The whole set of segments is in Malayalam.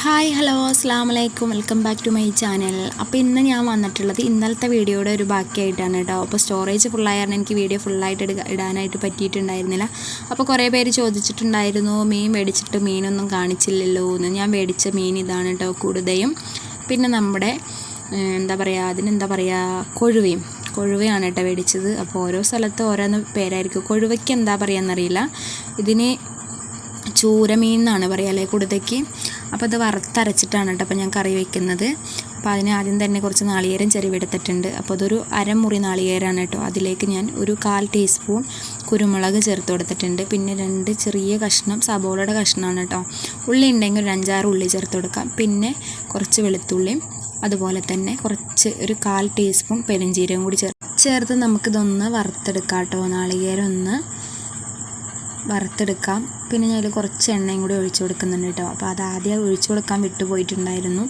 ഹായ് ഹലോ അസ്സാം വലൈക്കും welcome back to my channel. അപ്പോൾ ഇന്ന് ഞാൻ വന്നിട്ടുള്ളത് ഇന്നലത്തെ വീഡിയോയുടെ ഒരു ബാക്കിയായിട്ടാണ് കേട്ടോ. അപ്പോൾ സ്റ്റോറേജ് ഫുള്ളായിരുന്നു എനിക്ക് വീഡിയോ ഫുള്ളായിട്ട് എടുക്ക ഇടാനായിട്ട് പറ്റിയിട്ടുണ്ടായിരുന്നില്ല. അപ്പോൾ കുറേ പേര് ചോദിച്ചിട്ടുണ്ടായിരുന്നു മീൻ മേടിച്ചിട്ട് മീനൊന്നും കാണിച്ചില്ലല്ലോ എന്ന്. ഞാൻ മേടിച്ച മീൻ ഇതാണ് കേട്ടോ കൂടുതയും പിന്നെ നമ്മുടെ എന്താ പറയുക അതിനെന്താ പറയുക കൊഴുവയും. കൊഴുവയാണ് കേട്ടോ മേടിച്ചത്. അപ്പോൾ ഓരോ സ്ഥലത്ത് ഓരോന്ന് പേരായിരിക്കും. കൊഴുവയ്ക്ക് എന്താ പറയുക എന്നറിയില്ല ഇതിന് ചൂരമീൻ എന്നാണ് പറയുക അല്ലേ കുടുതയ്ക്ക് അപ്പോൾ ഇത് വറുത്തരച്ചിട്ടാണ് കേട്ടോ അപ്പോൾ ഞാൻ കറി വയ്ക്കുന്നത് അപ്പോൾ അതിന് ആദ്യം തന്നെ കുറച്ച് നാളികേരം ചെരുവെടുത്തിട്ടുണ്ട് അപ്പോൾ അതൊരു അരമുറി നാളികേരമാണ് കേട്ടോ. അതിലേക്ക് ഞാൻ ഒരു കാൽ ടീസ്പൂൺ കുരുമുളക് ചേർത്ത് കൊടുത്തിട്ടുണ്ട്. പിന്നെ രണ്ട് ചെറിയ കഷ്ണം സബോളയുടെ കഷ്ണമാണ് കേട്ടോ. ഉള്ളി ഉണ്ടെങ്കിൽ ഒരു അഞ്ചാറ് ഉള്ളി ചേർത്ത് കൊടുക്കാം. പിന്നെ കുറച്ച് വെളുത്തുള്ളിയും അതുപോലെ തന്നെ കുറച്ച് ഒരു കാൽ ടീസ്പൂൺ പെരുംജീരകം കൂടി ചേർ ചേർത്ത് നമുക്കിതൊന്ന് വറുത്തെടുക്കാം കേട്ടോ നാളികേരം ഒന്ന്. വറുത്തെടുക്കാം. പിന്നെ ഞാൻ അതിൽ കുറച്ച് എണ്ണയും കൂടി ഒഴിച്ചു കൊടുക്കുന്നുണ്ട് കേട്ടോ. അപ്പോൾ അത് ആദ്യം ഒഴിച്ചു കൊടുക്കാൻ വിട്ടുപോയിട്ടുണ്ടായിരുന്നു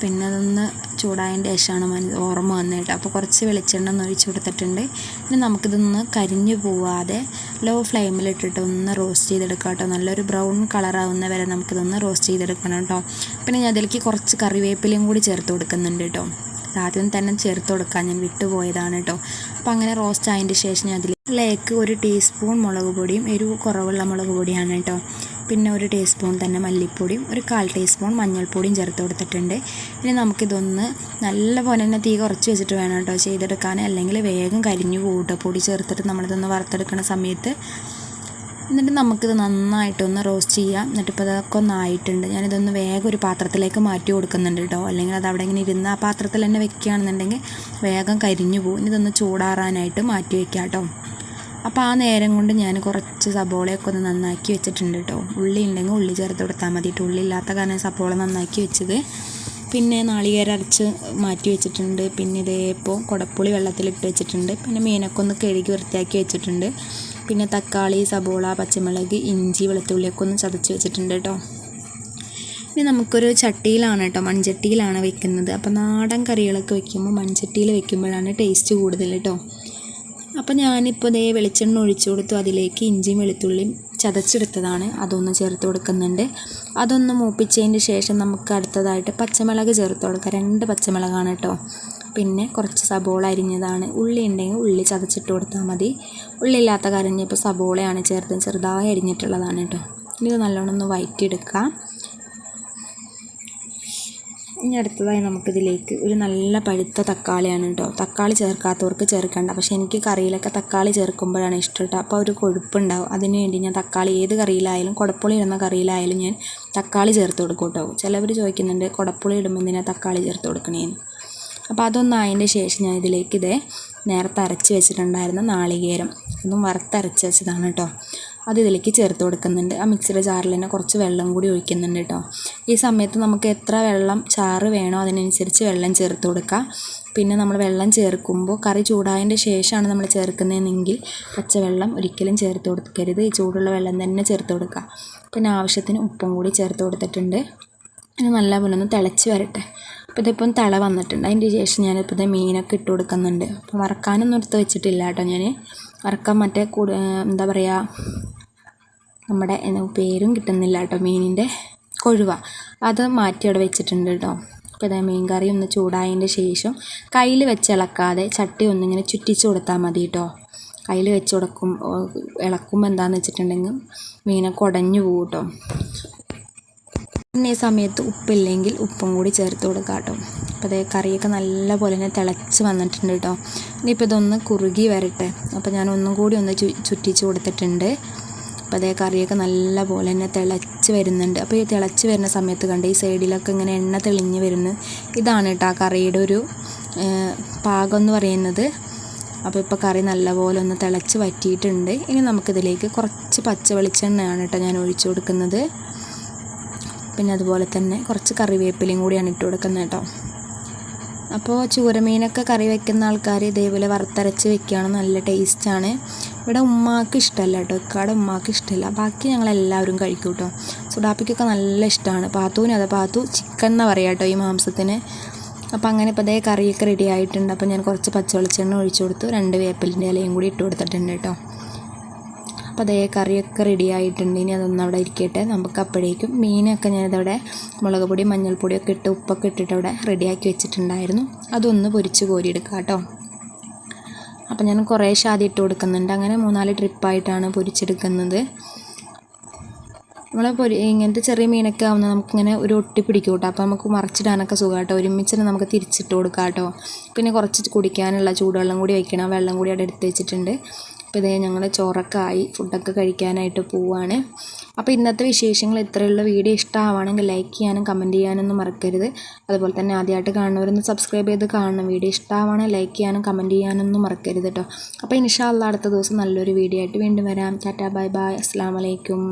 പിന്നെ അതൊന്ന് ചൂടായതിന്റെ ശേഷമാണ് ഓർമ്മ വന്നത് കേട്ടോ. അപ്പോൾ കുറച്ച് വെളിച്ചെണ്ണ ഒന്ന് ഒഴിച്ചു കൊടുത്തിട്ടുണ്ട്. പിന്നെ നമുക്കിതൊന്ന് കരിഞ്ഞു പോവാതെ ലോ ഫ്ലെയിമിലിട്ടിട്ട് ഒന്ന് റോസ്റ്റ് ചെയ്തെടുക്കാം കേട്ടോ. നല്ലൊരു ബ്രൗൺ കളറാവുന്ന വരെ നമുക്കിതൊന്ന് റോസ്റ്റ് ചെയ്തെടുക്കണം കേട്ടോ. പിന്നെ ഞാൻ അതിലേക്ക് കുറച്ച് കറിവേപ്പിലയും കൂടി ചേർത്ത് കൊടുക്കുന്നുണ്ട് കേട്ടോ. ആദ്യം തന്നെ ചേർത്ത് കൊടുക്കാൻ ഞാൻ വിട്ടുപോയതാണ് കേട്ടോ. അപ്പോൾ അങ്ങനെ റോസ്റ്റ് ആയതിന്റെ ശേഷം ഞാൻ അതിലേക്ക് ഒരു ടീസ്പൂൺ മുളക് പൊടിയും എരിവ് കുറവുള്ള മുളക് പൊടിയാണ് കേട്ടോ. പിന്നെ ഒരു ടീസ്പൂൺ തന്നെ മല്ലിപ്പൊടിയും ഒരു കാൽ ടീസ്പൂൺ മഞ്ഞൾപ്പൊടിയും ചേർത്ത് കൊടുത്തിട്ടുണ്ട്. ഇനി നമുക്കിതൊന്ന് നല്ല പോലെ തന്നെ തീ കുറച്ച് വെച്ചിട്ട് വേണം കേട്ടോ ചെയ്തെടുക്കാൻ. അല്ലെങ്കിൽ വേഗം കരിഞ്ഞു പോകും കേട്ടോ പൊടി ചേർത്തിട്ട് നമ്മളിതൊന്ന് വറുത്തെടുക്കുന്ന സമയത്ത്. എന്നിട്ട് നമുക്കിത് നന്നായിട്ടൊന്ന് റോസ്റ്റ് ചെയ്യാം. എന്നിട്ട് ഇപ്പോൾ ഇതൊക്കെ ഒന്ന് ആയിട്ടുണ്ട്. ഞാനിതൊന്ന് വേഗം ഒരു പാത്രത്തിലേക്ക് മാറ്റി കൊടുക്കുന്നുണ്ട് കേട്ടോ. അല്ലെങ്കിൽ അത് അവിടെ ഇങ്ങനെ ഇരുന്ന് ആ പാത്രത്തിൽ തന്നെ വെക്കുകയാണെന്നുണ്ടെങ്കിൽ വേഗം കരിഞ്ഞു പോകും ഇതൊന്ന് ചൂടാറാനായിട്ട് മാറ്റി വെക്കാം കേട്ടോ. അപ്പോൾ ആ നേരം കൊണ്ട് ഞാൻ കുറച്ച് സബോളയൊക്കെ ഒന്ന് നന്നാക്കി വെച്ചിട്ടുണ്ട് കേട്ടോ. ഉള്ളി ഉണ്ടെങ്കിൽ ഉള്ളി ചേർത്ത് കൊടുത്താൽ മതി ഉള്ളി ഇല്ലാത്ത കാരണം സബോള നന്നാക്കി വെച്ചത്. പിന്നെ നാളികേരം അരച്ച് മാറ്റി വെച്ചിട്ടുണ്ട്. പിന്നെ ഇതേപ്പോൾ കുടപ്പുളി വെള്ളത്തിലിട്ട് വെച്ചിട്ടുണ്ട്. പിന്നെ മീനൊക്കെ ഒന്ന് കഴുകി വൃത്തിയാക്കി വെച്ചിട്ടുണ്ട്. പിന്നെ തക്കാളി സബോള പച്ചമുളക് ഇഞ്ചി വെളുത്തുള്ളിയൊക്കെ ഒന്ന് ചതച്ച് വെച്ചിട്ടുണ്ട് കേട്ടോ. ഇനി നമുക്കൊരു ചട്ടിയിലാണ് കേട്ടോ. മൺചട്ടിയിലാണ് വെക്കുന്നത്. അപ്പോൾ നാടൻ കറികളൊക്കെ വെക്കുമ്പോൾ മൺചട്ടിയിൽ വെക്കുമ്പോഴാണ് ടേസ്റ്റ് കൂടുതൽ കേട്ടോ. അപ്പോൾ ഞാനിപ്പോൾ ദേ വെളിച്ചെണ്ണ ഒഴിച്ചു കൊടുത്തു. അതിലേക്ക് ഇഞ്ചിയും വെളുത്തുള്ളിയും ചതച്ചെടുത്തതാണ്. അതൊന്ന് ചേർത്ത് കൊടുക്കുന്നുണ്ട്. അതൊന്ന് മൂപ്പിച്ചതിന് ശേഷം നമുക്ക് അടുത്തതായിട്ട് പച്ചമുളക് ചേർത്ത് കൊടുക്കാം. രണ്ട് പച്ചമുളകാണ് കേട്ടോ. പിന്നെ കുറച്ച് സബോള അരിഞ്ഞതാണ്. ഉള്ളി ഉണ്ടെങ്കിൽ ഉള്ളി ചതച്ചിട്ട് കൊടുത്താൽ മതി. ഉള്ളി ഇല്ലാത്ത കാര്യം ഇപ്പോൾ സബോളയാണ് ചേർത്ത് ചെറുതായി അരിഞ്ഞിട്ടുള്ളതാണ് കേട്ടോ. ഇത് നല്ലോണം ഒന്ന് വയറ്റിയെടുക്കാം. ഇനി അടുത്തതായി നമുക്കിതിലേക്ക് ഒരു നല്ല പഴുത്ത തക്കാളിയാണ് കേട്ടോ. തക്കാളി ചേർക്കാത്തവർക്ക് ചേർക്കണ്ട. പക്ഷേ എനിക്ക് കറിയിലൊക്കെ തക്കാളി ചേർക്കുമ്പോഴാണ് ഇഷ്ടം കേട്ടോ. അപ്പോൾ ഒരു കൊഴുപ്പുണ്ടാവും. അതിന് വേണ്ടി ഞാൻ തക്കാളി ഏത് കറിയിലായാലും കുടപ്പുളി ഇടുന്ന കറിയിലായാലും ഞാൻ തക്കാളി ചേർത്ത് കൊടുക്കും കേട്ടോ. ചിലവർ ചോദിക്കുന്നുണ്ട് കുടപ്പുളി ഇടുമ്പോൾ എന്തിനാ തക്കാളി ചേർത്ത് കൊടുക്കണേന്ന്. അപ്പോൾ അതൊന്നായതിന്റെ ശേഷം ഞാൻ ഇതിലേക്ക് ഇതേ നേരത്തെ അരച്ച് വെച്ചിട്ടുണ്ടായിരുന്ന നാളികേരം. ഒന്നും വറുത്തരച്ച് വെച്ചതാണ് കേട്ടോ. അത് ഇതിലേക്ക് ചേർത്ത് കൊടുക്കുന്നുണ്ട്. ആ മിക്സിയുടെ ജാറിൽ തന്നെ കുറച്ച് വെള്ളം കൂടി ഒഴിക്കുന്നുണ്ട് കേട്ടോ ഈ സമയത്ത് നമുക്ക് എത്ര വെള്ളം ചാറ് വേണോ അതിനനുസരിച്ച് വെള്ളം ചേർത്ത് കൊടുക്കുക പിന്നെ നമ്മൾ വെള്ളം ചേർക്കുമ്പോൾ കറി ചൂടായതിന്റെ ശേഷമാണ് നമ്മൾ ചേർക്കുന്നതെങ്കിൽ പച്ചവെള്ളം ഒരിക്കലും ചേർത്ത് കൊടുക്കരുത്. ഈ ചൂടുള്ള വെള്ളം തന്നെ ചേർത്ത് കൊടുക്കുക പിന്നെ ആവശ്യത്തിന് ഉപ്പും കൂടി ചേർത്ത് കൊടുത്തിട്ടുണ്ട്. ഇത് നല്ലപോലെ ഒന്ന് തിളച്ച് വരട്ടെ. അപ്പോൾ ഇതിപ്പം തിള വന്നിട്ടുണ്ട്. അതിന്റെ ശേഷം ഞാനിപ്പോൾ ഇത് മീനൊക്കെ ഇട്ട് കൊടുക്കുന്നുണ്ട്. അപ്പോൾ വറക്കാനൊന്നും എടുത്ത് വെച്ചിട്ടില്ല കേട്ടോ ഞാൻ വറക്കാൻ മറ്റേ കൂടു എന്താ പറയുക നമ്മുടെ പേരും കിട്ടുന്നില്ല കേട്ടോ മീനിന്റെ കൊഴുവ. അത് മാറ്റി അവിടെ വെച്ചിട്ടുണ്ട് കേട്ടോ. അപ്പോൾ ഇതാ മീൻ കറി ഒന്ന് ചൂടായതിന്റെ ശേഷം കയ്യിൽ വെച്ച് ഇളക്കാതെ ചട്ടി ഒന്നിങ്ങനെ ചുറ്റിച്ച് കൊടുത്താൽ മതി കേട്ടോ. കയ്യിൽ വെച്ച് കൊടുക്കും ഇളക്കുമ്പോൾ എന്താണെന്ന് വെച്ചിട്ടുണ്ടെങ്കിൽ മീനൊക്കെ ഉടഞ്ഞു പോകും കേട്ടോ. പിന്നെ ഈ സമയത്ത് ഉപ്പില്ലെങ്കിൽ ഉപ്പും കൂടി ചേർത്ത് കൊടുക്കുക കേട്ടോ. അപ്പോൾ അതേ കറിയൊക്കെ നല്ല പോലെ തന്നെ തിളച്ച് വന്നിട്ടുണ്ട് കേട്ടോ. ഇനിയിപ്പോൾ ഇതൊന്ന് കുറുകി വരട്ടെ. അപ്പോൾ ഞാൻ ഒന്നും കൂടി ഒന്ന് ചുറ്റിച്ച് കൊടുത്തിട്ടുണ്ട്. അപ്പോൾ അതേ കറിയൊക്കെ നല്ല പോലെ തന്നെ തിളച്ച് വരുന്നുണ്ട്. അപ്പോൾ ഈ തിളച്ച് വരുന്ന സമയത്ത് കണ്ട് ഈ സൈഡിലൊക്കെ ഇങ്ങനെ എണ്ണ തെളിഞ്ഞ് വരുന്നു ഇതാണ് കേട്ടോ ആ കറിയുടെ ഒരു പാകം എന്ന് പറയുന്നത്. അപ്പോൾ ഇപ്പോൾ കറി നല്ലപോലെ ഒന്ന് തിളച്ച് വറ്റിയിട്ടുണ്ട്. ഇനി നമുക്കിതിലേക്ക് കുറച്ച് പച്ച വെളിച്ചെണ്ണയാണ് കേട്ടോ ഞാൻ ഒഴിച്ചു കൊടുക്കുന്നത്. പിന്നെ അതുപോലെ തന്നെ കുറച്ച് കറിവേപ്പിലയും കൂടിയാണ് ഇട്ട് കൊടുക്കുന്നത് കേട്ടോ അപ്പോൾ ചൂരമീനൊക്കെ കറി വെക്കുന്ന ആൾക്കാർ ഇതേപോലെ വറുത്തരച്ച് വെക്കുകയാണ് നല്ല ടേസ്റ്റാണ്. ഇവിടെ ഉമ്മാക്ക് ഇഷ്ടമല്ല കേട്ടോ ഇക്കാടെ ഉമ്മാക്ക് ഇഷ്ടമല്ല ബാക്കി ഞങ്ങളെല്ലാവരും കഴിക്കും കേട്ടോ. സുഡാപ്പിക്കൊക്കെ നല്ല ഇഷ്ടമാണ് പാത്തുവിന് അതെ പാത്തു ചിക്കൻ എന്ന് പറയുക കേട്ടോ ഈ മാംസത്തിന്. അപ്പോൾ അങ്ങനെ ഇപ്പോൾ അതേ കറിയൊക്കെ റെഡി ആയിട്ടുണ്ട്. അപ്പോൾ ഞാൻ കുറച്ച് പച്ചവെളിച്ചെണ്ണ ഒഴിച്ചു കൊടുത്തു. രണ്ട് വേപ്പിലിന്റെ ഇലയും കൂടി ഇട്ട് കൊടുത്തിട്ടുണ്ട് കേട്ടോ. അപ്പോൾ അതേ കറിയൊക്കെ റെഡിയായിട്ടുണ്ട് ഇനി അതൊന്നും അവിടെ ഇരിക്കട്ടെ. നമുക്ക് അപ്പോഴേക്കും മീനൊക്കെ ഞാനിതവിടെ മുളക് പൊടി മഞ്ഞൾപ്പൊടിയൊക്കെ ഇട്ട് ഉപ്പൊക്കെ ഇട്ടിട്ട് അവിടെ റെഡിയാക്കി വെച്ചിട്ടുണ്ടായിരുന്നു. അതൊന്ന് പൊരിച്ച് കോരിയെടുക്കാം കേട്ടോ. അപ്പം ഞാൻ കുറേ ഷാദി ഇട്ട് കൊടുക്കുന്നുണ്ട്. അങ്ങനെ മൂന്നാൽ ട്രിപ്പായിട്ടാണ് പൊരിച്ചെടുക്കുന്നത്. നമ്മൾ പൊരി ഇങ്ങനത്തെ ചെറിയ മീനൊക്കെ ആവുമ്പോൾ നമുക്കിങ്ങനെ ഒരു ഒട്ടി പിടിക്കും കേട്ടോ. അപ്പോൾ നമുക്ക് മറിച്ചിടാനൊക്കെ സുഖം കേട്ടോ. ഒരുമിച്ച് നമുക്ക് തിരിച്ചിട്ട് കൊടുക്കാം കേട്ടോ. പിന്നെ കുറച്ച് കുടിക്കാനുള്ള ചൂടുവെള്ളം കൂടി വയ്ക്കണം വെള്ളം കൂടി അവിടെ എടുത്ത് വെച്ചിട്ടുണ്ട്. അപ്പോൾ ഇതേ ഞങ്ങൾ ചോറൊക്കെ ആയി ഫുഡൊക്കെ കഴിക്കാനായിട്ട് പോവുകയാണ് അപ്പോൾ ഇന്നത്തെ വിശേഷങ്ങൾ ഇത്രയുള്ള വീഡിയോ ഇഷ്ടമാവുകയാണെങ്കിൽ ലൈക്ക് ചെയ്യാനും കമന്റ് ചെയ്യാനൊന്നും മറക്കരുത്. അതുപോലെ തന്നെ ആദ്യമായിട്ട് കാണുന്നവരൊന്ന് സബ്സ്ക്രൈബ് ചെയ്ത് കാണണം. വീഡിയോ ഇഷ്ടമാവുകയാണെങ്കിൽ ലൈക്ക് ചെയ്യാനും കമന്റ് ചെയ്യാനൊന്നും മറക്കരുത് കേട്ടോ അപ്പോൾ ഇൻഷാല്ല അടുത്ത ദിവസം നല്ലൊരു വീഡിയോ ആയിട്ട് വീണ്ടും വരാം. ടാറ്റാ ബൈ ബൈ അസ്സാം വലൈക്കും